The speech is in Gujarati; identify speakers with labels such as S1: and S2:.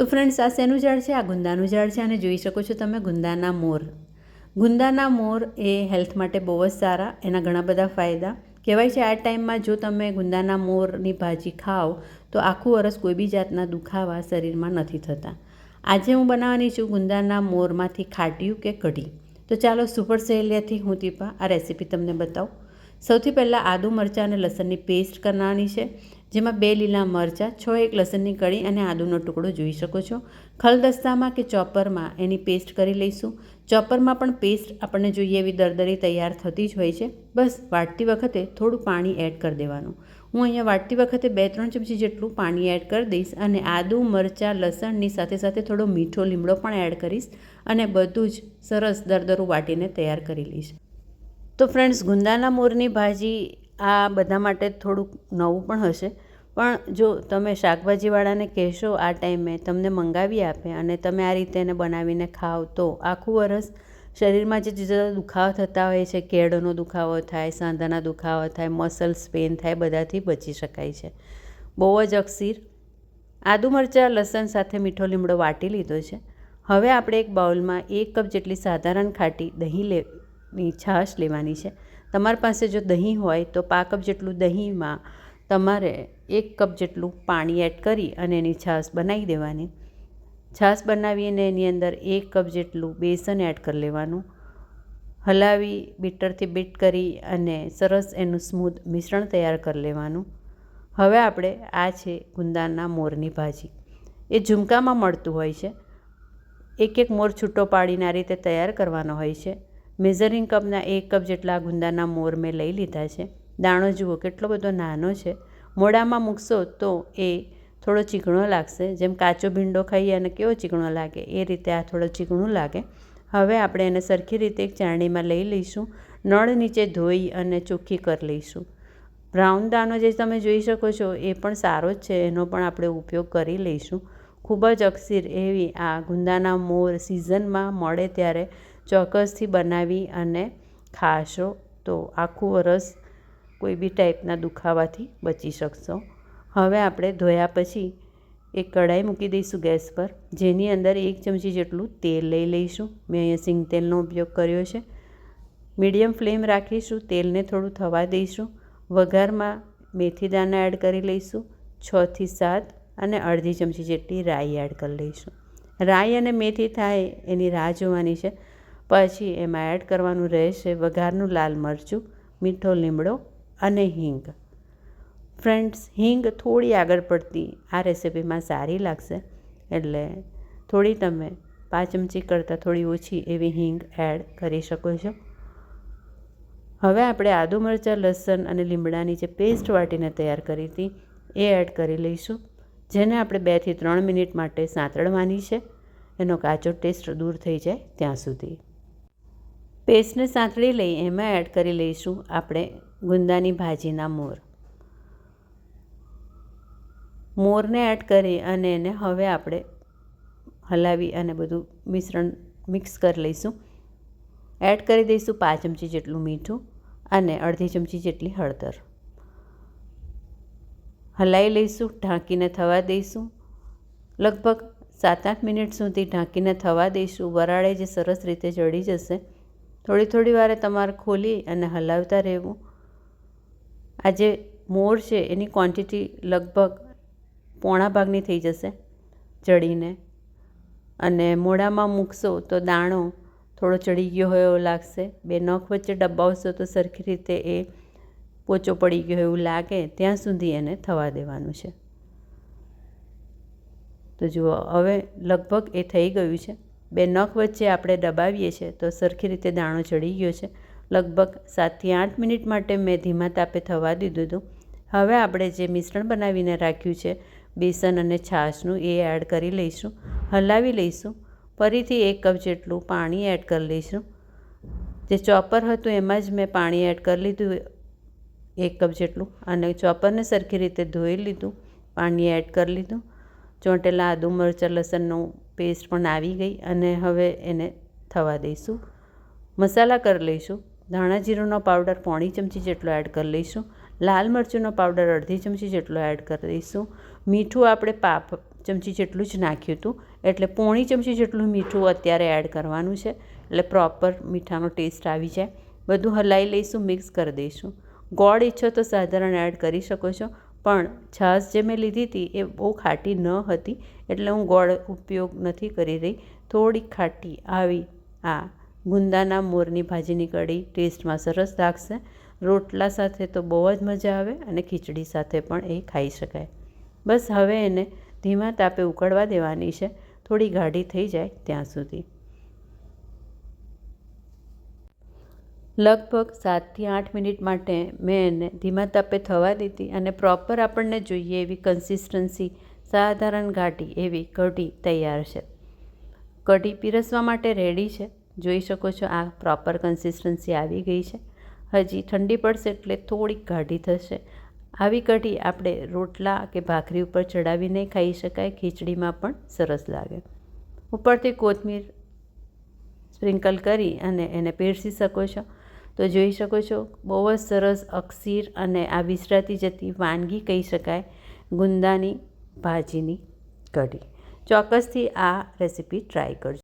S1: તો ફ્રેન્ડ્સ આ શેનું ઝાડ છે? આ ગુંદાનું ઝાડ છે અને જોઈ શકો છો તમે ગુંદાના મોર. ગુંદાના મોર એ હેલ્થ માટે બહુ જ સારા, એના ઘણા બધા ફાયદા. કહેવાય છે, આ ટાઈમમાં જો તમે ગુંદાના મોરની ભાજી ખાઓ, તો આખું વરસ કોઈ બી જાતના દુખાવા શરીરમાં નથી થતા. આજે હું બનાવવાની છું ગુંદાના મોરમાંથી ખાટ્યું કે કઢી. તો ચાલો સુપર સહેલિયાથી હું દીપા આ રેસીપી તમને બતાવું. સૌથી પહેલાં આદુ મરચાં અને લસણની પેસ્ટ કરવાની છે. જેમાં બે લીલા મરચાં, છ એક લસણની કળી અને આદુનો ટુકડો જોઈ શકો છો. ખલદસ્તામાં કે ચોપરમાં એની પેસ્ટ કરી લઈશું. ચોપરમાં પણ પેસ્ટ આપણને જોઈએ એવી દરદરી તૈયાર થતી જ હોય છે. બસ, વાટતી વખતે થોડું પાણી એડ કરી દેવાનું. હું અહીંયા વાટતી વખતે બે ત્રણ ચમચી જેટલું પાણી એડ કરી દઈશ અને આદુ, મરચાં, લસણની સાથે સાથે થોડો મીઠો લીમડો પણ એડ કરીશ અને બધું જ સરસ દરદરું વાટીને તૈયાર કરી લઈશ. તો ફ્રેન્ડ્સ ગુંદાના મોરની ભાજી આ બધા માટે થોડુંક નવું પણ હશે. પણ જો તમે શાકભાજીવાળાને કહેશો, આ ટાઈમે તમને મંગાવી આપે અને તમે આ રીતે એને બનાવીને ખાઓ તો આખું વરસ શરીરમાં જે જુદા જુદા દુખાવા થતા હોય છે, કેળનો દુખાવો થાય, સાંધાના દુખાવો થાય, મસલ્સ, પેન થાય, બધાથી બચી શકાય છે. બહુ જ અક્ષીર આદુ મરચાં, લસણ સાથે મીઠો લીમડો વાટી લીધો છે. હવે આપણે એક બાઉલમાં એક કપ જેટલી સાધારણ ખાટી દહીં લેની છાશ લેવાની છે. તમારી પાસે જો દહીં હોય તો પા કપ જેટલું દહીંમાં તમારે એક કપ જેટલું પાણી એડ કરી અને એની છાશ બનાવી દેવાની. છાશ બનાવીને એની અંદર એક કપ જેટલું બેસન એડ કરી લેવાનું. હલાવી, બીટરથી બીટ કરી અને સરસ એનું સ્મૂથ મિશ્રણ તૈયાર કરી લેવાનું. હવે આપણે આ છે ગુંદાના મોરની ભાજી. એ ઝુમકામાં મળતું હોય છે. એક એક મોર છૂટો પાડીને આ રીતે તૈયાર કરવાનો હોય છે. મેઝરિંગ કપના એક કપ જેટલા ગુંદાના મોર મેં લઈ લીધા છે. દાણો જુઓ, કેટલો બધો નાનો છે. મોડામાં મૂકશો તો એ થોડો ચીકણો લાગશે. જેમ કાચો ભીંડો ખાઈએ અને કેવો ચીકણો લાગે, એ રીતે આ થોડો ચીકણું લાગે. હવે આપણે એને સરખી રીતે એક ચારણીમાં લઈ લઈશું. નળ નીચે ધોઈ અને ચોખ્ખી કરી લઈશું. બ્રાઉન દાણો જે તમે જોઈ શકો છો, એ પણ સારો જ છે. એનો પણ આપણે ઉપયોગ કરી લઈશું. ખૂબ જ અક્ષીર એવી આ ગુંદાના મોર સિઝનમાં મળે ત્યારે ચોક્કસથી બનાવી અને ખાશો. તો આખું વરસ કોઈ બી ટાઈપના દુખાવાથી બચી શકશો. હવે આપણે ધોયા પછી એક કઢાઈ મૂકી દઈશું ગેસ પર. જેની અંદર એક ચમચી જેટલું તેલ લઈ લઈશું. મેં અહીંયા સિંગ તેલનો ઉપયોગ કર્યો છે. મીડિયમ ફ્લેમ રાખીશું. તેલને થોડું થવા દઈશું. વઘારમાં મેથી દાણા એડ કરી લઈશું. છથી સાત અને અડધી ચમચી જેટલી રાઈ એડ કરી લઈશું. રાઈ અને મેથી થાય એની રાહ જોવાની છે. પછી એમાં એડ કરવાનું રહેશે વઘારનું લાલ મરચું, મીઠો લીમડો અને હિંગ. ફ્રેન્ડ્સ, હિંગ થોડી આગળ પડતી આ રેસીપીમાં સારી લાગશે. એટલે થોડી તમે પાંચ ચમચી કરતાં થોડી ઓછી એવી હિંગ એડ કરી શકો છો. હવે આપણે આદુ મરચાં, લસણ અને લીમડાની જે પેસ્ટ વાટીને તૈયાર કરી હતી, એ એડ કરી લઈશું. જેને આપણે બેથી ત્રણ મિનિટ માટે સાંતળવાની છે. એનો કાચો ટેસ્ટ દૂર થઈ જાય ત્યાં સુધી. પેસ્ટને સાંતળી લઈ એમાં એડ કરી લઈશું આપણે ગુંદાની ભાજીના મોર. મોરને એડ કરી અને એને હવે આપણે હલાવી અને બધું મિશ્રણ મિક્સ કરી લઈશું. એડ કરી દઈશું પાંચ ચમચી જેટલું મીઠું અને અડધી ચમચી જેટલી હળદર. હલાવી લઈશું, ઢાંકીને થવા દઈશું. લગભગ સાત આઠ મિનિટ સુધી ઢાંકીને થવા દઈશું. વરાળે જે સરસ રીતે ચડી જશે થોડી થોડી વારે તમારે ખોલી અને હલાવતા રહેવું. આ જે મોર છે, એની ક્વોન્ટિટી લગભગ પોણા ભાગની થઈ જશે ચડીને. અને મોઢામાં મૂકશો તો દાણો થોડો ચડી ગયો હોય એવો લાગશે. બે નખ વચ્ચે ડબ્બાવશો તો સરખી રીતે એ પોચો પડી ગયો એવું લાગે. ત્યાં સુધી એને થવા દેવાનું છે. તો જુઓ, હવે લગભગ એ થઈ ગયું છે. બે નખ વચ્ચે આપણે દબાવીએ છીએ તો સરખી રીતે દાણો ચડી ગયો છે. લગભગ સાતથી આઠ મિનિટ માટે મેં ધીમા તાપે થવા દીધું હતું. હવે આપણે જે મિશ્રણ બનાવીને રાખ્યું છે, બેસન અને છાશનું એ એડ કરી લઈશું, હલાવી લઈશું, ફરીથી એક કપ જેટલું પાણી એડ કરી લઈશું. જે ચોપર હતું એમાં જ મેં પાણી એડ કરી લીધું, એક કપ જેટલું, અને ચોપરને સરખી રીતે ધોઈ લીધું, પાણી એડ કરી લીધું. ચોંટેલા આદુ, મરચાં, લસણનું પેસ્ટ પણ આવી ગઈ અને હવે એને થવા દઈશું. મસાલા કરી લઈશું. ધાણા જીરુંનો પાવડર પોણી ચમચી જેટલો એડ કરી લઈશું. લાલ મરચુંનો પાવડર અડધી ચમચી જેટલો એડ કરી દઈશું. મીઠું આપણે પાપ ચમચી જેટલું જ નાખ્યું હતું. એટલે પોણી ચમચી જેટલું મીઠું અત્યારે એડ કરવાનું છે. એટલે પ્રોપર મીઠાનો ટેસ્ટ આવી જાય. બધું હલાવી લઈશું મિક્સ કરી દઈશું. ગોળ ઈચ્છો તો સાધારણ એડ કરી શકો છો. પણ છાશ જે મેં લીધી હતી એ બહુ ખાટી ન હતી એટલે હું ગોળ ઉપયોગ નથી કરી રહી. થોડી ખાટી આવી આ ગુંદાના મોરની ભાજીની કઢી ટેસ્ટમાં સરસ લાગશે. રોટલા સાથે તો બહુ જ મજા આવે અને ખીચડી સાથે પણ એ ખાઈ શકાય. બસ હવે એને ધીમા તાપે ઉકળવા દેવાની છે. થોડી ગાઢી થઈ જાય ત્યાં સુધી. લગભગ સાતથી આઠ મિનિટ માટે મેં એને ધીમા તાપે થવા દીધી અને પ્રોપર આપણને જોઈએ એવી કન્સિસ્ટન્સી સાધારણ ઘાટી એવી કઢી તૈયાર છે. કઢી પીરસવા માટે રેડી છે. જોઈ શકો છો આ પ્રોપર કન્સિસ્ટન્સી આવી ગઈ છે. હજી ઠંડી પડશે એટલે થોડીક ગાઢી થશે. આવી કઢી આપણે રોટલા કે ભાખરી ઉપર ચડાવીને ખાઈ શકાય, ખીચડીમાં પણ સરસ લાગે. ઉપરથી કોથમીર સ્પ્રિંકલ કરી અને એને પીરસી શકો છો. તો જોઈ શકો છો, બહુ જ સરસ અક્ષીર અને આ વિસરાતી જતી વાનગી કહી શકાય, ગુંદાની ભાજીની કઢી. ચોક્કસથી આ રેસીપી ટ્રાય કરજો.